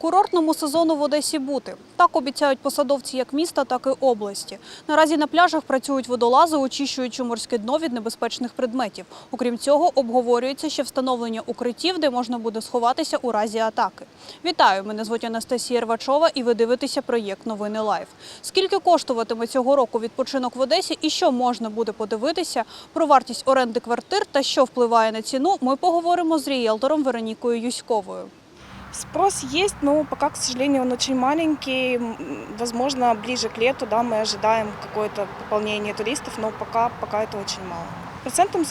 Курортному сезону в Одесі бути. Так обіцяють посадовці як міста, так і області. Наразі на пляжах працюють водолази, очищуючи морське дно від небезпечних предметів. Окрім цього, обговорюється ще встановлення укриттів, де можна буде сховатися у разі атаки. Вітаю! Мене звуть Анастасія Рвачова, і ви дивитеся проєкт Новини Лайф. Скільки коштуватиме цього року відпочинок в Одесі і що можна буде подивитися про вартість оренди квартир та що впливає на ціну, ми поговоримо з ріелтором Веронікою Юськовою. Спрос есть, но пока, к сожалению, он очень маленький. Возможно, ближе к лету да, мы ожидаем какое-то пополнение туристов, но пока, пока это очень мало. В процентном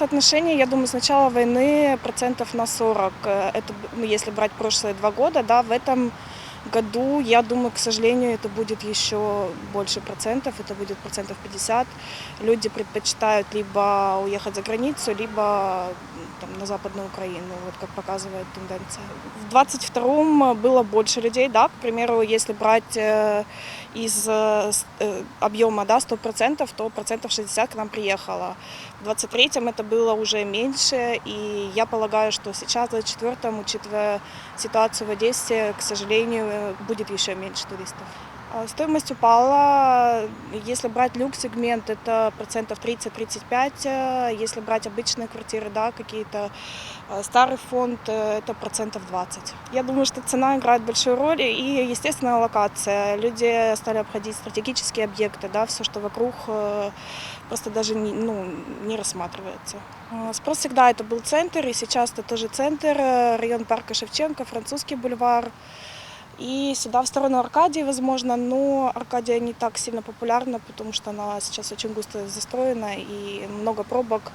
я думаю, с начала войны процентов на 40. Э, Это ну, если брать прошлые два года, да, в этом году, я думаю, к сожалению, это будет еще больше процентов, это будет процентов 50. Люди предпочитают либо уехать за границу, либо там, на Западную Украину, вот как показывает тенденция. В 22-м было больше людей, да, к примеру, если брать э, из э, э, объема, да, 100%, то процентов 60 к нам приехало. В 23-м это было уже меньше, и я полагаю, что сейчас, в 24-м, учитывая ситуацию в Одессе, к сожалению, будет еще меньше туристов. А Стоимость упала. Если брать люкс-сегмент, это процентов 30-35. Э, Если брать обычные квартиры, да, какие-то э, старый фонд, э, это процентов 20. Я думаю, что цена играет большую роль и, естественно, локация. Люди стали обходить стратегические объекты, да, все, что вокруг, просто даже не, ну, не рассматривается. Спрос всегда это был центр, и сейчас это тоже центр, район парка Шевченко, французский бульвар. И сюда в сторону Аркадии, возможно, но Аркадия не так сильно популярна, потому что она сейчас очень густо застроена и много пробок.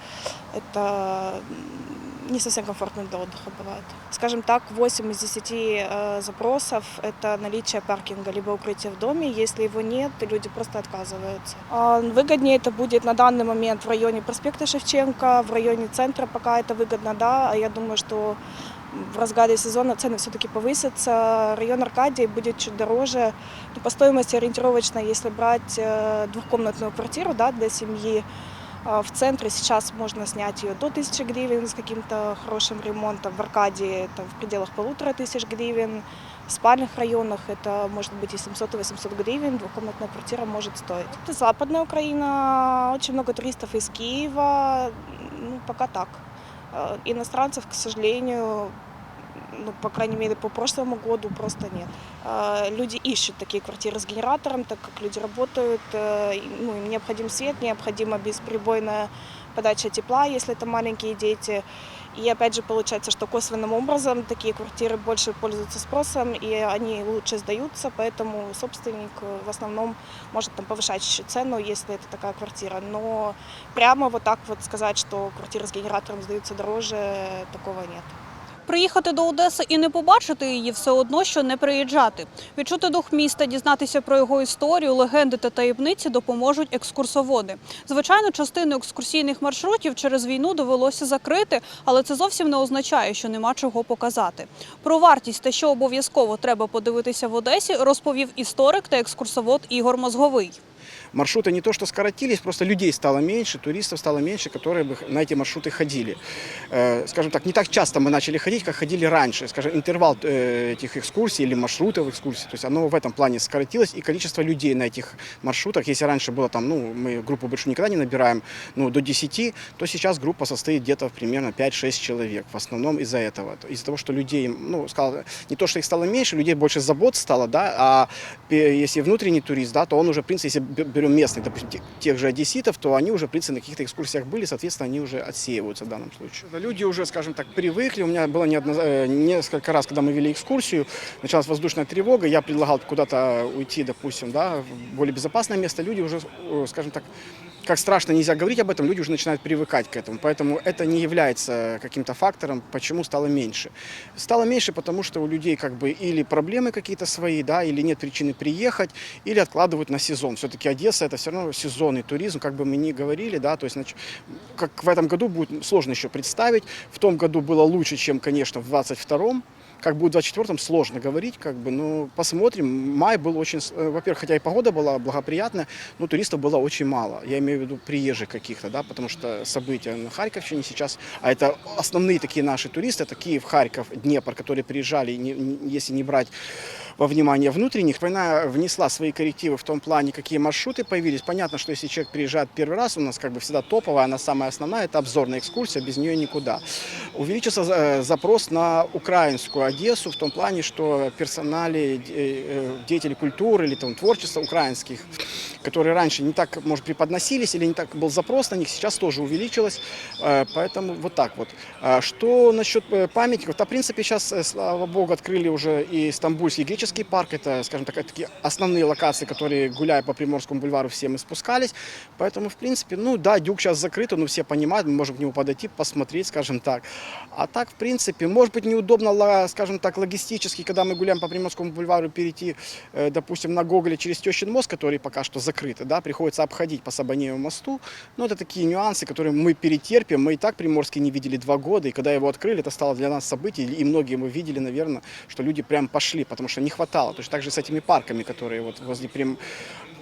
Это не совсем комфортно для отдыха бывает. Скажем так, 8 из 10 э, запросов – это наличие паркинга либо укрытия в доме. Если его нет, то люди просто отказываются. А Выгоднее это будет на данный момент в районе проспекта Шевченко, в районе центра пока это выгодно, да. А я думаю, что в разгаре сезона цены все-таки повысятся. Район Аркадии будет чуть дороже. Но по стоимости ориентировочно, если брать э, двухкомнатную квартиру да, для семьи, э, в центре сейчас можно снять ее до 1000 гривен с каким-то хорошим ремонтом. В Аркадии это в пределах полутора тысяч гривен. В спальных районах это может быть и 700 и 800 гривен. Двухкомнатная квартира может стоить. Это Западная Украина. Очень много туристов из Киева. Ну, пока так. Э, Иностранцев, к сожалению, ну, по крайней мере, по прошлому году просто нет. Э, Люди ищут такие квартиры с генератором, так как люди работают, э, ну, им необходим свет, необходима бесперебойная подача тепла, если это маленькие дети. И опять же получается, что косвенным образом такие квартиры больше пользуются спросом, и они лучше сдаются, поэтому собственник э, в основном может там повышать чуть-чуть цену, если это такая квартира. Но прямо вот так вот сказать, что квартиры с генератором сдаются дороже, такого нет. Приїхати до Одеси і не побачити її все одно, що не приїжджати. Відчути дух міста, дізнатися про його історію, легенди та таємниці допоможуть екскурсоводи. Звичайно, частину екскурсійних маршрутів через війну довелося закрити, але це зовсім не означає, що нема чого показати. Про вартість та що обов'язково треба подивитися в Одесі, розповів історик та екскурсовод Ігор Мозговий. Маршруты не то что скоротились, просто людей стало меньше, туристов стало меньше, которые бы на эти маршруты ходили. Э, Скажем так, не так часто мы начали ходить, как ходили раньше. Скажем, интервал э, этих экскурсий или маршрутов экскурсий, то есть оно в этом плане сократилось, и количество людей на этих маршрутах, если раньше было там, ну, мы группу больше никогда не набираем, ну, до 10, то сейчас группа состоит где-то примерно 5-6 человек, в основном из-за этого. То- Из-за того, что людей, ну, сказал, не то, что их стало меньше, людей больше забот стало, да, а если внутренний турист, да, то он уже, в принципе, если берем местных, допустим, те- тех же одесситов, то они уже, в принципе, на каких-то экскурсиях были, соответственно, они уже отсеиваются в данном случае. Люди уже, скажем так, привыкли. У меня было неодно- э, несколько раз, когда мы вели экскурсию, началась воздушная тревога, я предлагал куда-то уйти, допустим, да, в более безопасное место, люди уже, э, скажем так, как страшно нельзя говорить об этом, люди уже начинают привыкать к этому. Поэтому это не является каким-то фактором, почему стало меньше. Стало меньше, потому что у людей как бы или проблемы какие-то свои, да, или нет причины приехать, или откладывают на сезон. Все-таки Одесса это все равно сезонный туризм, как бы мы ни говорили, да, то есть нач- как в этом году будет сложно еще представить. В том году было лучше, чем, конечно, в 22-м. Как будет в 24-м, сложно говорить, как бы, но посмотрим. Май был очень, э, во-первых, хотя и погода была благоприятная, но туристов было очень мало. Я имею в виду приезжих каких-то, да, потому что события на Харьковщине сейчас, а это основные такие наши туристы, это Киев, Харьков, Днепр, которые приезжали, не- если не брать во внимание внутренних. Война внесла свои коррективы в том плане, какие маршруты появились. Понятно, что если человек приезжает первый раз, у нас как бы всегда топовая, она самая основная, это обзорная экскурсия, без нее никуда. Увеличился э, запрос на украинскую Одессу в том плане, что персонали, э, э, деятели культуры или там, творчества украинских, которые раньше не так, может, преподносились или не так был запрос на них, сейчас тоже увеличилось. Поэтому вот так вот. Что насчет памятников? Да, в принципе, сейчас, слава богу, открыли уже и Стамбульский греческий парк. Это, скажем так, такие основные локации, которые, гуляя по Приморскому бульвару, все мы спускались. Поэтому, в принципе, ну да, Дюк сейчас закрыт, но все понимают, мы можем к нему подойти, посмотреть, скажем так. А так, в принципе, может быть, неудобно, скажем так, логистически, когда мы гуляем по Приморскому бульвару, перейти, э, допустим, на Гоголе через Тещин мост, который пока что закрыт, да, приходится обходить по Сабанееву мосту. Но это такие нюансы, которые мы перетерпим. Мы и так Приморский не видели два года, и когда его открыли, это стало для нас событие, и многие мы видели, наверное, что люди прям пошли, потому что не хватало. Точно так же с этими парками, которые вот возле Прим...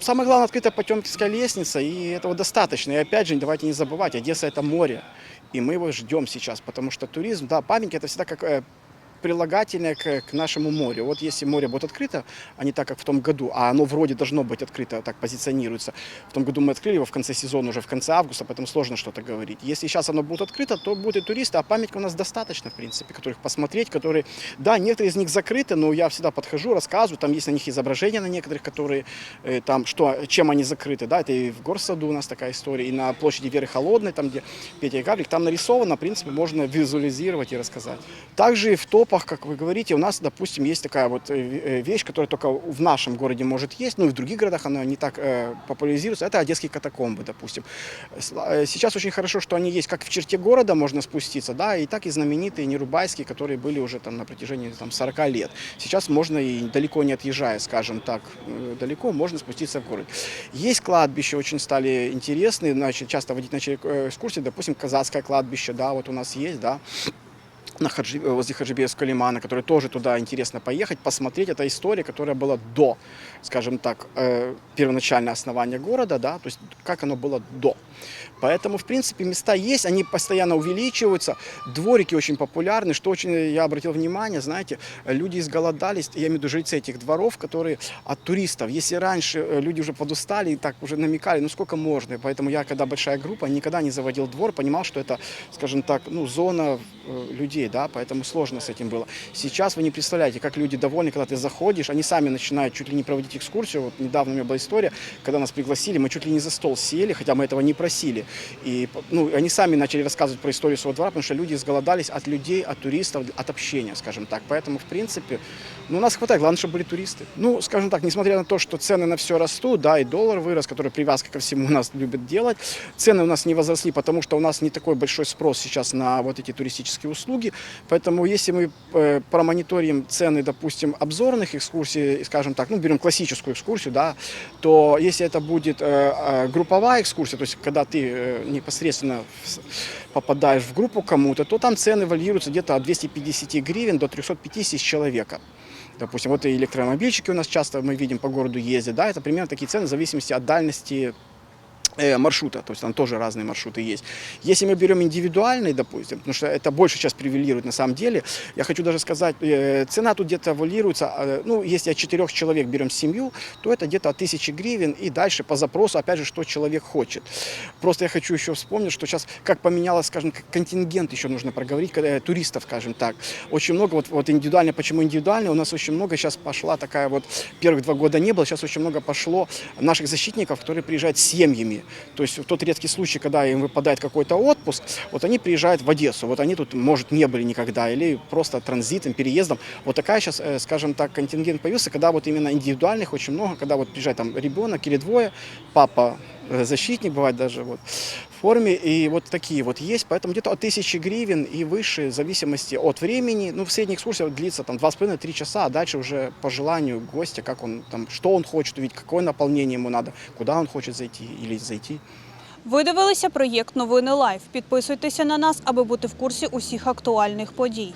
Самое главное, открыта Потемкинская лестница, и этого достаточно. И опять же, давайте не забывать, Одесса – это море, и мы его ждем сейчас, потому что туризм, да, памятники – это всегда как э, прилагательное к, к нашему морю. Вот если море будет открыто, а не так, как в том году, а оно вроде должно быть открыто, так позиционируется. В том году мы открыли его в конце сезона, уже в конце августа, поэтому сложно что-то говорить. Если сейчас оно будет открыто, то будут и туристы, а памятников у нас достаточно, в принципе, которых посмотреть, которые, да, некоторые из них закрыты, но я всегда подхожу, рассказываю, там есть на них изображения на некоторых, которые, э, там, что, чем они закрыты, да, это и в Горсаду у нас такая история, и на площади Веры Холодной, там, где Петя и Гаврик, там нарисовано, в принципе, можно визуализировать и рассказать. Также в топах, как вы говорите, у нас, допустим, есть такая вот э, э, вещь, которая только в нашем городе может есть, но и в других городах она не так э, популяризируется. Это одесские катакомбы, допустим. Сейчас очень хорошо, что они есть как в черте города можно спуститься, да, и так и знаменитые Нерубайские, которые были уже там на протяжении там, 40 лет. Сейчас можно и далеко не отъезжая, скажем так, далеко, можно спуститься в город. Есть кладбища, очень стали интересные, начали, часто водить э, экскурсии, допустим, казацкое кладбище, да, вот у нас есть, да, на Хаджи, э, возле Хаджибеевского лимана, который тоже туда интересно поехать, посмотреть. Это история, которая была до, скажем так, э, первоначального основания города, да, то есть как оно было до. Поэтому, в принципе, места есть, они постоянно увеличиваются. Дворики очень популярны, что очень я обратил внимание, знаете, люди изголодались, я имею в виду жильцы этих дворов, которые от туристов. Если раньше э, люди уже подустали и так уже намекали, ну сколько можно, поэтому я, когда большая группа, никогда не заводил двор, понимал, что это, скажем так, ну, зона э, людей, да, поэтому сложно с этим было. Сейчас вы не представляете, как люди довольны, когда ты заходишь, они сами начинают чуть ли не проводить экскурсию. Вот недавно у меня была история, когда нас пригласили, мы чуть ли не за стол сели, хотя мы этого не просили. И ну, они сами начали рассказывать про историю своего двора, потому что люди изголодались от людей, от туристов, от общения, скажем так. Поэтому, в принципе, ну, нас хватает, главное, чтобы были туристы. Ну, скажем так, несмотря на то, что цены на все растут, да, и доллар вырос, который привязка ко всему у нас любят делать, цены у нас не возросли, потому что у нас не такой большой спрос сейчас на вот эти туристические услуги. Поэтому, если мы э, промониторим цены, допустим, обзорных экскурсий, скажем так, ну, берем классическую экскурсию, да, то если это будет э, э, групповая экскурсия, то есть когда ты э, непосредственно попадаешь в группу кому-то, то там цены варьируются где-то от 250 гривен до 350 с человека. Допустим, вот и электромобильчики у нас часто мы видим по городу ездят, да, это примерно такие цены в зависимости от дальности маршрута, то есть там тоже разные маршруты есть. Если мы берем индивидуальный, допустим, потому что это больше сейчас превалирует на самом деле, я хочу даже сказать, э, цена тут где-то валируется, э, ну, если от четырех человек берем семью, то это где-то от тысячи гривен и дальше по запросу, опять же, что человек хочет. Просто я хочу еще вспомнить, что сейчас как поменялось, скажем, контингент еще нужно проговорить, когда, э, туристов, скажем так. Очень много, вот, вот индивидуально, почему индивидуально, у нас очень много сейчас пошла такая вот, первых два года не было, сейчас очень много пошло наших защитников, которые приезжают с семьями. То есть в тот редкий случай, когда им выпадает какой-то отпуск, вот они приезжают в Одессу, вот они тут, может, не были никогда, или просто транзитом, переездом. Вот такая сейчас, э, скажем так, контингент появился, когда вот именно индивидуальных очень много, когда вот приезжает там ребенок или двое, папа защитник, бывает даже вот в форме, и вот такие вот есть, поэтому где-то от тысячи гривен и выше, в зависимости от времени, ну, в средней экскурсии длится там 2,5-3 часа, а дальше уже по желанию гостя, как он там, что он хочет увидеть, какое наполнение ему надо, куда он хочет зайти или зайти. Ви дивилися проєкт Новини Лайв. Підписуйтеся на нас, аби бути в курсі усіх актуальних подій.